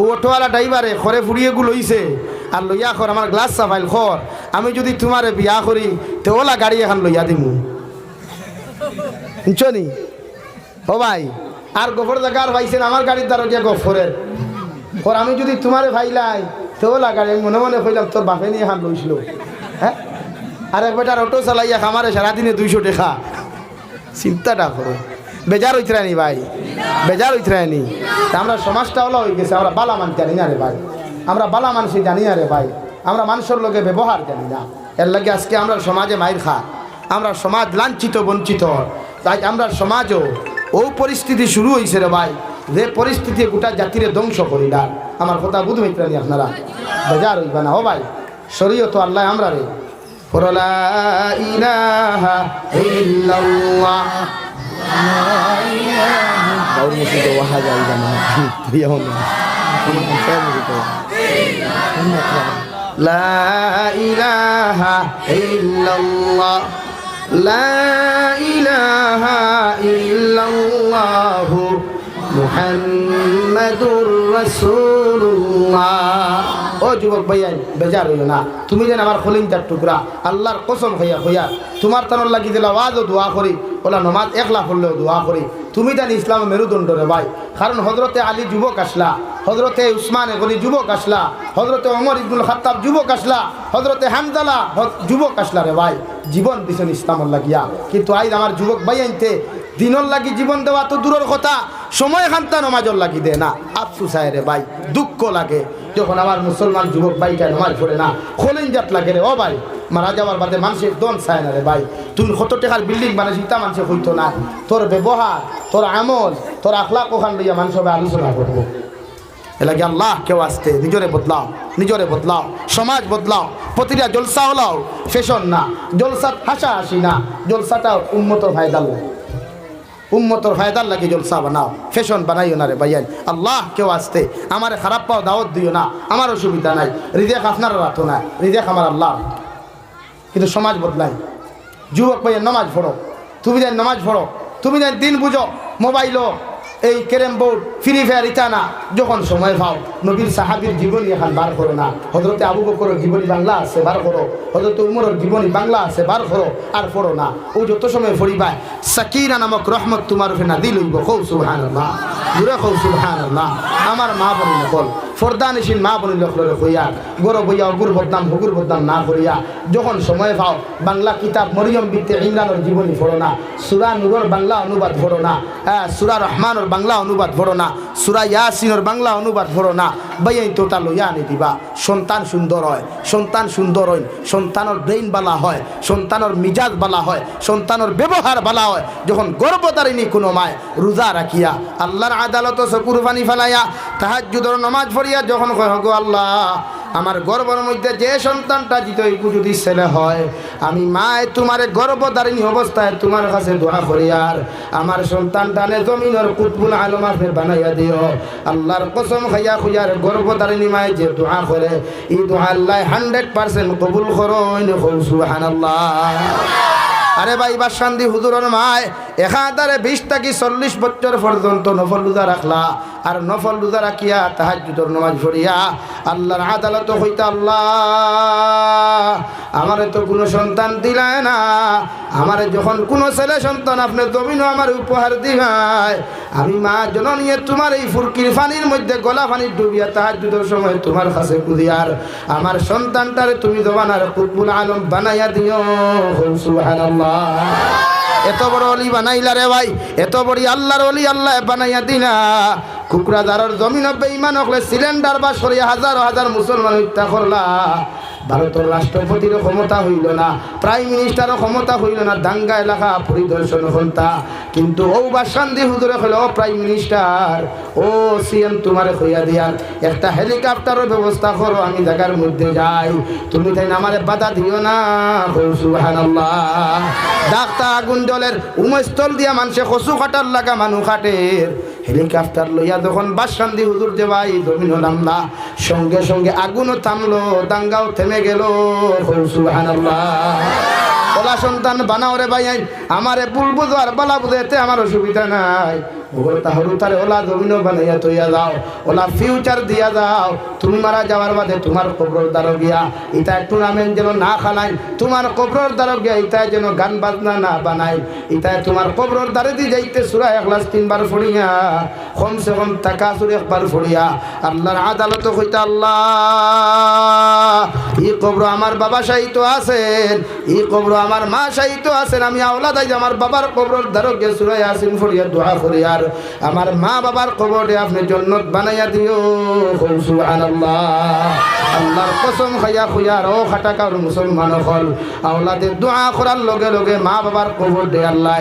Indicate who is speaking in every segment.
Speaker 1: ও অটোওয়ালা ড্রাইভারে খরে ফুরিয়ে গু লইছে আর লইয়া খর আমার গ্লাস সাফাইল খর আমি যদি তোমারে বিয়া করি, তো ওলা গাড়ি এখন লইয়া দিমু। শুনছনি ও ভাই, আর গোফর জায়গার ভাইছেন আমার গাড়ির দ্বারা গিয়া গফরের। খর আমি যদি তোমারে ভাইলাই, তো ওলা গাড়ি, আমি মনে মনে কইলাম, তোর বাপে নিয়ে হান লইছিল। হ্যাঁ? আর এক বেটার অটো চালাইয়া খামারে সারাদিনে দুইশো টাকা। চিন্তাটা করো। বেজার হইতে নি ভাই। বেজার হইতে আমরা সমাজটা হলো হয়ে গেছে, আমরা বালা মান জানি না রে ভাই। আমরা বালা মানুষই জানি না রে ভাই। আমরা মানুষের লোকে ব্যবহার জানি না। এর লাগে আজকে আমরা সমাজে মাইর খা। আমরা সমাজ লাঞ্ছিত, বঞ্চিত। তাই আমরা সমাজও ও পরিস্থিতি শুরু হয়েছে রে ভাই। যে পরিস্থিতি গোটা জাতিরে ধ্বংস করি না। আমার কথা বুঝ হইতে নি আপনারা। বেজার হইবা না, ও ভাই। শরীয় তো আল্লাহ আমরা রে। ইলাহা ইল্লাল্লাহ। Kau mesti tu wahai jadi sama dia pun. Saya mesti tu. La ilaha illallah ও যুবক ভাইয়া বেজার হইও না তুমি যেন আমার খলিমটার টুকরা, আল্লাহর কসম হইয়া হইয়া তোমার তানোর লাগি দিলা ওয়াজও দোয়া করি ওলা নমাজ একলা পড়লেও দোয়া করি। তুমি জানি ইসলাম মেরুদণ্ড রে ভাই। কারণ হজরতে আলী যুবক আসলা হজরতে উসমান এগলি যুবক আসলা হজরতে অমর ইবনুল খাত্তাব যুবক আসলা হজরতে হামদালা যুবক আসলা রে ভাই। জীবন দিছেন ইসলামর লাগিয়া কিন্তু আইজ আমার যুবক ভাই আনতে দিনর লাগি জীবন দেওয়া তো দূরের কথা, সময় খান্তা নমাজর লাগি দে না। আফসুস হয় রে ভাই, দুঃখ লাগে। যখন আমার মুসলমান যুবক ভাইটা নমাজ পড়ে না খোলেন জাত লাগে রে, ও ভাই। মারা যাওয়ার বাদে মানুষের দন চায় না রে ভাই। তুমি কত টাকার বিল্ডিং বানাইছি তা মানুষে হইতো না। তোর ব্যবহার, তোর আমল, তোর আখলাক ওখান লইয়া মানুষ সবাই আলোচনা করব। এলাকি আল্লাহ কেউ আসতে, নিজরে বদলাও নিজরে বদলাও, সমাজ বদলাও, প্রতিটা জলসা হলাও ফ্যাশন না। জলসা হাসা হাসি না জলসাটা উন্মত ফায়দার লাগে। উম্মতর ফায়দার লাগে জলসা বানাও ফ্যাশন বানাইও না রে ভাইয়ান। আল্লাহ কেউ আসতে, আমার খারাপ পাও দাওয়াত দিও না, আমার অসুবিধা নাই হৃদয় আপনার রাখো না হৃদয় আমার আল্লাহ কিন্তু সমাজ বদলাই যুবক ভাইয়ের নামাজ পড়ো তুমি যেন নামাজ পড়ো তুমি যেন দিন বুঝো, মোবাইলও, এই ক্যারেম বোর্ড, ফ্রি ফায়ার ইটানা যখন সময় পাও, নবীর সাহাবির জীবনী এখন বার করো না। হজরতে আবু বকরের জীবনী বাংলা আছে, বার করো। হজরতে উমরের জীবনী বাংলা আছে, বার করো, আর পড়ো না। ও যত সময় পড়িবা সাকিনা নামক রহমত তোমার ফেনা দিল কৌ সুবহান আল্লাহ দূরে কৌ সুবহান আল্লাহ আমার মা বলি নকল ফরদানিসীন মা বনি লখলরে হইয়া, গরব হইয়া, অগুর বদনাম, হগুর বদনাম না করিয়া, যখন সময় পাও, বাংলা কিতাব মরিয়ম বিদ্যে ইমরানের জীবনী পড়ো না, সুরা নুরর বাংলা অনুবাদ পড়ো না হ্যাঁ সুরা রহমানের বাংলা অনুবাদ পড়ো না, সুরা ইয়াসিনের বাংলা অনুবাদ পড়ো না বাইয়াই তোতা লইয়া আনি দিবা। সন্তান সুন্দর হয়, সন্তান সুন্দর হয় সন্তানের ব্রেইন বালা হয়, সন্তানের মিজাজ বালা হয়, সন্তানের ব্যবহার বালা হয়, যখন গর্ভতারিণী কোনো মায় রোজা রাখিয়া, আল্লাহর আদালত চকুর পানি ফেলাইয়া তাহাজুদর নমাজ পড়িয়া যখন কয় আল্লাহ, আমার গর্ভের মধ্যে যে সন্তানটা জিত যদি ছেলে হয়, আমি মায় তোমার গর্ভধারিণী অবস্থায় তোমার কাছে দোয়া করি আর আমার সন্তানটানে জমিনের কুতবুল আলমা ফের বানাইয়া দিও। আল্লাহর কসম খাইয়া খুইয়ার গর্বদারিণী মায় যে দোয়া করে, এই দোয়া আল্লাহ হান্ড্রেড পার্সেন্ট কবুল করো সুহান আরে ভাই বাসান্দি হুজুরন মায়। এখানে বিশ থাকি চল্লিশ বছর পর্যন্ত নফল রোজা রাখলা? আর নফল রোজা রাখিয়া তাহাজুদর নমাজ পড়িয়া আল্লাহর আদালত হইতে আল্লাহ, আমারে তো কোনো সন্তান দিলায় না। আমারে যখন কোনো ছেলে সন্তান আপনি জমিনও আমার উপহার দিবাই আমি মা জন জননিয়ে তোমার এই ফুরকির পানির মধ্যে গলা পানি ডুবিয়া তাহাজুদর সময় তোমার কাছে কুদিয়ার আমার সন্তানটারে তুমি জবানার কুতবুল আলম বানাইয়া দিও। এত বড় অলি বানাইলা রে ভাই, এত বড় আল্লাহর অলি আল্লাহ বানাইয়া দিলা। কুকুরাদারের জমিন বেইমান হলে সিলিন্ডার বা সরিয়া হাজার হাজার মুসলমান হত্যা করলা। ভারতের রাষ্ট্রপতির ক্ষমতা হইল না, প্রাইম মিনিস্টারও ক্ষমতা হইল না, দাঙ্গা এলাকা পরিদর্শন ক্ষমতা কিন্তু ও বাসান্দি হুজুরে হল ও প্রাইম মিনিস্টার, ও সিএম তোমারে হইয়া দিয়ার একটা হেলিকপ্টারের ব্যবস্থা করো, আমি জায়গার মধ্যে যাই। তুমি তাই আমারে বাধা দিও না ডাক্তার আগুন জলের উমস্থল দিয়া মানুষে কচু কাটার লাগা মানুষ কাটের। হেলিকপ্টার লইয়া যখন বাসান্দি হুজুর দেবাই জমিন নামলা সঙ্গে সঙ্গে আগুনও থামলো, দাঙ্গাও থেমে গেল। ওলা সন্তান, বানাও রে ভাই আমারে বুলবুজ আর বালা বুঝাইতে আমার অসুবিধা নাই। ওগুলো তাহলে ওলা জমিন বানাইয়া তৈয়া যাও। ওলা ফিউচার দিয়া যাও। তুমি মারা যাওয়ার বাদে তোমার কবর দ্বারো গিয়া ইটা টুর্নামেন্ট যেন না খালাই তোমার কবর দ্বারো গিয়া ইটায় যেন গান বাজনা না বানাই ইটায় তোমার কবর দ্বারে দি যাইতে সুরা একলাস তিনবার ফড়িয়া, কমসে কম টাকা সুর একবার ফড়িয়া। আল্লাহর আদালত হইতে আল্লাহ, ই কবর আমার বাবা সাহিত্য আছেন, ই কবর আমার মা সাহিত্য আছেন। আমি আওলা দাই আমার বাবার কবর দ্বারো গিয়ে সুরাই আসিন ফড়িয়া দোয়া করি আর আমার মা বাবার কবরে আপনি জন্নত বানাইয়া দিও। সুবহানাল্লাহ। আল্লাহর কসম খাইয়া খুইয়ার ও খাটাকার মুসলমান হল। আওলাদের দোয়া করার লগে লগে মা বাবার কবর দে আল্লাহ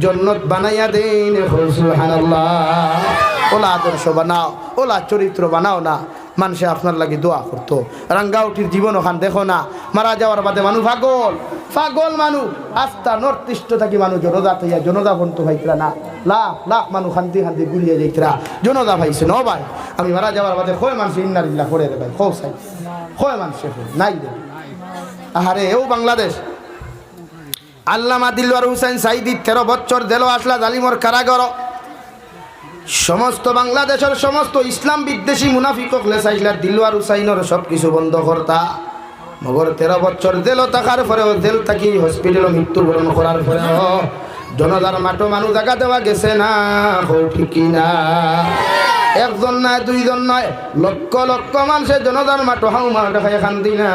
Speaker 1: জন্নত বানাইয়া দেন। সুবহানাল্লাহ। ওলা আদর্শ বানাও, ওলা চরিত্র বানাও না। মানুষে আপনার লাগি দোয়া করতো। রাঙ্গাউটির জীবন ওখান দেখো না, মারা যাওয়ার বাদে মানুষ পাগল পাগল মানুষ আস্থা নর্থ ইস্ট থাকি মানুষ জনদা তৈয়া জনদা বন্ত ভাইতরা না। লাখ লাখ মানুষ শান্তি শান্তি গুলিয়ে যাইতরা জনদা ভাইছে ন ভাই। আমি মারা যাওয়ার বাদে কয় মানুষ ইন্নারিল্লা করে রে ভাই সাই। কয় মানুষে নাই রে। আহারে এও বাংলাদেশ। আল্লামা দিলওয়ার হুসেন সাইদি তেরো বছর দেলো আসলা জালিমর কারাগর। সমস্ত বাংলাদেশের সমস্ত ইসলাম বিদ্বেষী মুনাফিক লেসাইলা দিলওয়ার হুসাইনের সব কিছু বন্ধ করতা। মগর তেরো বছর জেল থাকার পরেও জেল থাকি হসপিটালে মৃত্যুবরণ করার পরেও জনতার মাটো মানুষ জায়গা দেওয়া গেছে না হো ঠিকই না। একজন নয়, দুইজন নয়, লক্ষ লক্ষ মানুষের জনতার মাটো হাউমা দেখাই খান্দি না।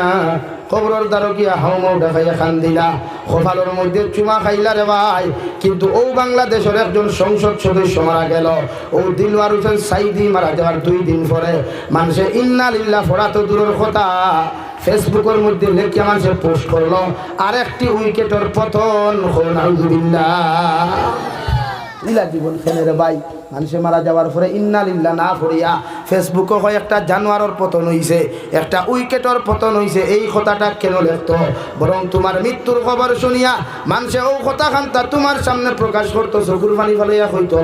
Speaker 1: খবরের দ্বারা গিয়া হাউমাও দেখাইয়া খান্দিলা কপালের মধ্যে চুমা খাইলা রে ভাই। কিন্তু ও বাংলাদেশের একজন সংসদ সদস্য মারা গেল। ও দিলওয়ার হোসেন সাইদি মারা যাওয়ার দুই দিন পরে। মানুষে ইন্না লিল্লা ফোড়া তো দূরের কথা। ফেসবুকের মধ্যে লেখে মানুষে পোস্ট করল আর একটি উইকেটের পতন হল নাউজুবিল্লাহ ইলা জীবন খেলে রে ভাই। মানুষে মারা যাওয়ার পরে ইন্নালিল্লা না ফরিয়া। ফেসবুকে হয় একটা জানোয়ারের পতন হইছে, একটা উইকেটের পতন হইছে, এই কথাটা কেন লেখত? বরং তোমার মৃত্যুর খবর শুনিয়া মানুষে, ও কথা খান্তা, তোমার সামনে প্রকাশ করতো, চকুর পানি ফেলাইয়া হইতো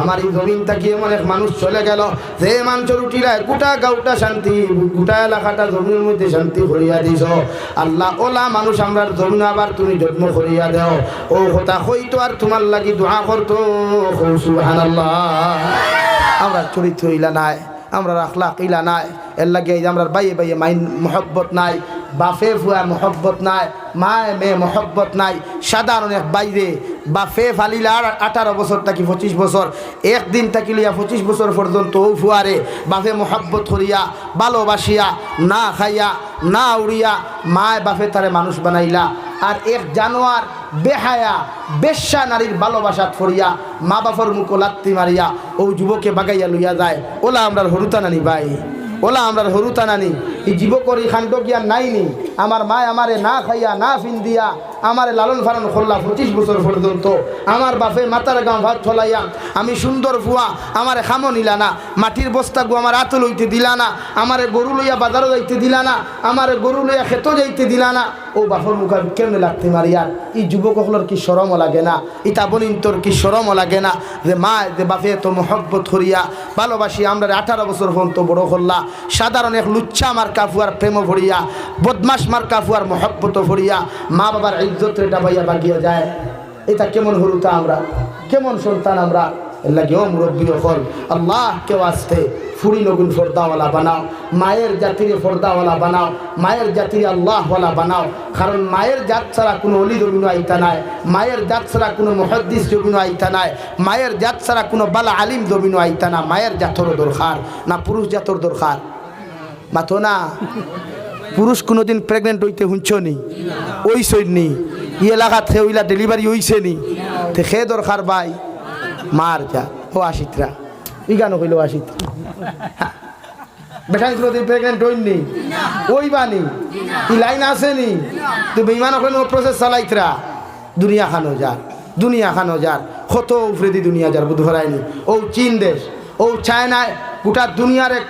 Speaker 1: আমার এই জমিন এমন এক মানুষ চলে গেল, যে মানুষের উঠিলায় গোটা গাউটা শান্তি, গোটা এলাকাটা জমির মধ্যে শান্তি করিয়া দিছ। আল্লাহ, ওলা মানুষ, আমরা জমিন আবার তুমি যত্ন করিয়া দেও। ও কথা হইতো আর তোমার লাগি দোয়া করতো আমরা চরিত্র ইলা নাই, আমরা আখলাক ইলা নাই, এর লাগে আমরা বাইয়ে বাইয়ে মাইন মহব্বত নাই বাফে ফুয়া মহব্বত নাই, মায় মেয়ে মহব্বত নাই, সাধারণ এক বাইরে বাফে ফালিলা আর আঠারো বছর থাকি পঁচিশ বছর, একদিন থাকি লিয়া পঁচিশ বছর পর্যন্ত ও ফুয়ারে বাফে মহব্বত করিয়া, ভালোবাসিয়া, না খাইয়া, না উড়িয়া, মায় বাফে তারে মানুষ বানাইলা আর এক জানোয়ার বেহায়া, বেশ্যা নারীর ভালোবাসাত ফরিয়া মা বাপর মুখো লাত্তি মারিয়া, ও যুবকে বাগাইয়া লইয়া যায়। ওলা আমরার হরুতা নানি ভাই, ওলা আমরার হরুতা নানি। এই যুবকর এই খান্ড নাইনি? আমার মায় আমারে না খাইয়া, না ফিন দিয়া আমারে লালন ফালন করলা পঁচিশ বছর পর্যন্ত। আমার বাপে মাতার গাঁ ভাত ফলাইয়া, আমি সুন্দর ফুয়া আমারে খামো না। মাটির বস্তা গু আমার আত লইতে দিলা না। আমারে গরু লইয়া বাজারও যাইতে দিলা না। আমারে গরু লইয়া খেত যাইতে দিলা না। ও বাপর মুখে কেমনে লাগতে মারিয়ার এই যুবকগুলোর কি সরমও লাগে না? ইতা বলিন তোর কি সরমও লাগে না? যে মা, যে বাপে তো মহব্বত করিয়া ভালোবাসি আমরা আঠারো বছর পর্যন্ত বড় করলা। সাধারণ এক লুচ্ছা মার কাফুয়ার প্রেম ভরিয়া বদমাস মার কাফুয়ার মহব্বত ভরিয়া মা বাবার ইজ্জত রেটা পাইয়া বাগিয়ে যায়। এটা কেমন হরুতা আমরা? কেমন সন্তান আমরা? লাগে, ও মুরব্বী হল আল্লাহ কেউ আসতে ফুড়ি নগুন ফর্দাওয়ালা বানাও, মায়ের জাতিরে ফর্দাওয়ালা বানাও, মায়ের জাতিরে আল্লাহওয়ালা বানাও। কারণ মায়ের জাত ছাড়া কোনো অলি জমিন আইতা নাই, মায়ের জাত ছাড়া কোনো মহদ্দিস জমিন আইতা নাই, মায়ের জাত ছাড়া কোনো বালা আলিম জমিন আইতা না, মায়ের জাতরও দরকার না পুরুষ জাতর দরকার। মাতো না? পুরুষ কোনোদিন প্রেগনেন্ট হইতে শুনছ নি? ওইসই নি। ই এলাকাত সে ওইলা ডেলিভারি হইছে নি। তে সে দরকার ভাই, মার যা। ও আশিত্রা। ই গানো কইল আশিত্রা। বেটাই কোনোদিন প্রেগনেন্ট হইনি ওই বানি ই লাইন আসেনি তো বেইমান ওখানে প্রসেস চালাইতরা। দুনিয়া খানো যার। দুনিয়া খানো যার। কত উফরেদি দুনিয়া যার বুধ ভরায়নি ও চীন দেশ। ও চায়নায় গোটা দুনিয়ার এক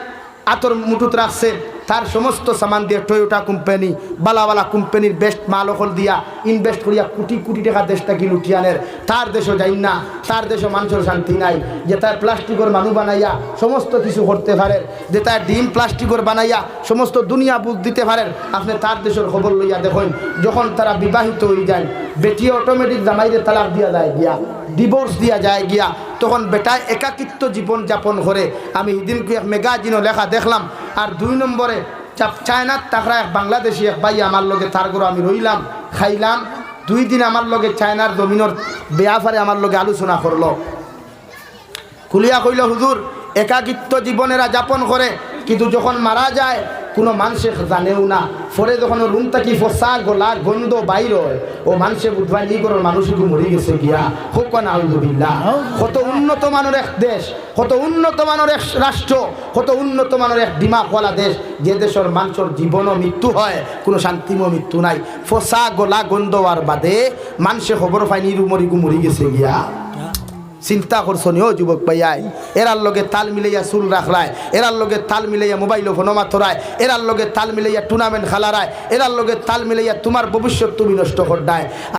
Speaker 1: আতর মুটুত রাখছে, তার সমস্ত সামান দিয়ে টয়োটা কোম্পানি বালাবালা কোম্পানির বেস্ট মাল অকল দিয়া ইনভেস্ট করিয়া কোটি কোটি টাকা দেশটা দেশটাকে লুটিয়ানের তার দেশও যাই না, তার দেশও মানুষের শান্তি নাই। যে তার প্লাস্টিকের মানুষ বানাইয়া সমস্ত কিছু করতে পারে, যে তার ডিম প্লাস্টিকের বানাইয়া সমস্ত দুনিয়া বুঝ দিতে পারেন আপনি তার দেশের খবর লইয়া দেখুন, যখন তারা বিবাহিত হয়ে যায়, বেটি অটোমেটিক জামাইরে তালাক দিয়া যায় গিয়া ডিভোর্স দিয়া যায় গিয়া তখন বেটায় একাকিত্ব জীবন যাপন করে। আমি সেদিনকে এক মেগাজিনও লেখা দেখলাম, আর দুই নম্বরে চায়নার তাকরা এক বাংলাদেশি এক ভাই আমার লগে তার করে আমি রইলাম, খাইলাম। দুই দিন আমার লগে চায়নার জমিনের বেয়াফারে আমার লগে আলোচনা করল। খুলিয়া কইল, হুজুর, একাকিত্ব জীবনেরা যাপন করে, কিন্তু যখন মারা যায় কোনো মানুষে জানেও না। পরে যখন রুম থাকি ফসা গোলা গন্ধ বাইর হয়, ও মানুষে বুধবার ই করার মানুষকে মরে গেছে গিয়া। হোক না আলহামদুলিল্লাহ। কত উন্নত মানের এক দেশ, কত উন্নত মানের এক রাষ্ট্র, কত উন্নত মানের এক দিমাগওয়ালা দেশ। যে দেশের মানুষের জীবনও মৃত্যু হয়, কোনো শান্তিময় মৃত্যু নাই। ফসা গোলা গন্ধ আর বাদে মানুষে খবর পাইনি রুমরিগু মরি গেছে গিয়া। চিন্তা করছ নি ও যুবক ভাইয়াই। এরার লগে তাল মিলাইয়া চুল রাখলায় এরার লগে তাল মিলাইয়া মোবাইল ফোন মাথরায় এরার লগে তাল মিলাইয়া টুর্নামেন্ট খেলারায় এরার লগে তাল মিলাইয়া তোমার ভবিষ্যৎ তুমি নষ্ট করদায়